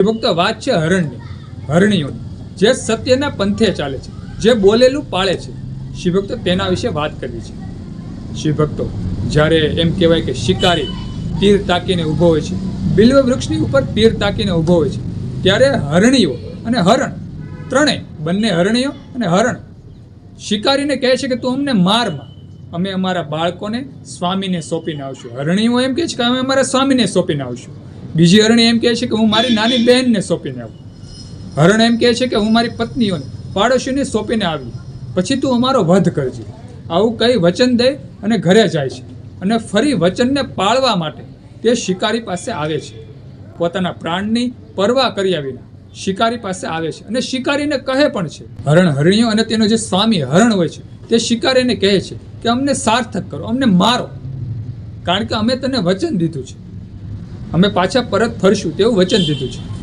ભક્ત વાત છે હરણની, હરણીઓની, જે સત્યના પંથે ચાલે છે, જે બોલેલું પાળે છે. શિવભક્તો તેના વિશે વાત કરવી છે. શિવભક્તો જ્યારે એમ કહેવાય કે શિકારી તીર તાકીને ઊભો હોય છે, બિલ્વ વૃક્ષની ઉપર તીર તાકીને ઊભો હોય છે, ત્યારે હરણીઓ અને હરણ, ત્રણેય, બંને હરણીઓ અને હરણ, શિકારીને કહે છે કે તું અમને મારમાં અમે અમારા બાળકોને સ્વામીને સોંપીને આવશું. હરણીઓ એમ કહે છે કે અમે અમારા સ્વામીને સોંપીને આવશું. બીજી હરણી એમ કહે છે કે હું મારી નાની બહેનને સોંપીને આવું. હરણ એમ કહે છે કે હું મારી પત્નીઓને પાડોશીને સોંપીને આવી પછી તું અમારો વધ કરજે. આવું કહી વચન દે અને ઘરે જાય છે. અને ફરી વચનને પાળવા માટે તે શિકારી પાસે આવે છે. પોતાના પ્રાણની પરવા કર્યા વિના શિકારી પાસે આવે છે. અને શિકારીને કહે પણ છે, હરણ હરણીઓ અને તેનો જે સ્વામી હરણ હોય છે, તે શિકારીને કહે છે કે અમને સાર્થક કરો, અમને મારો. કારણ કે અમે તને વચન દીધું છે. અમે પાછા પરત ફરશું તેવું વચન દીધું છે.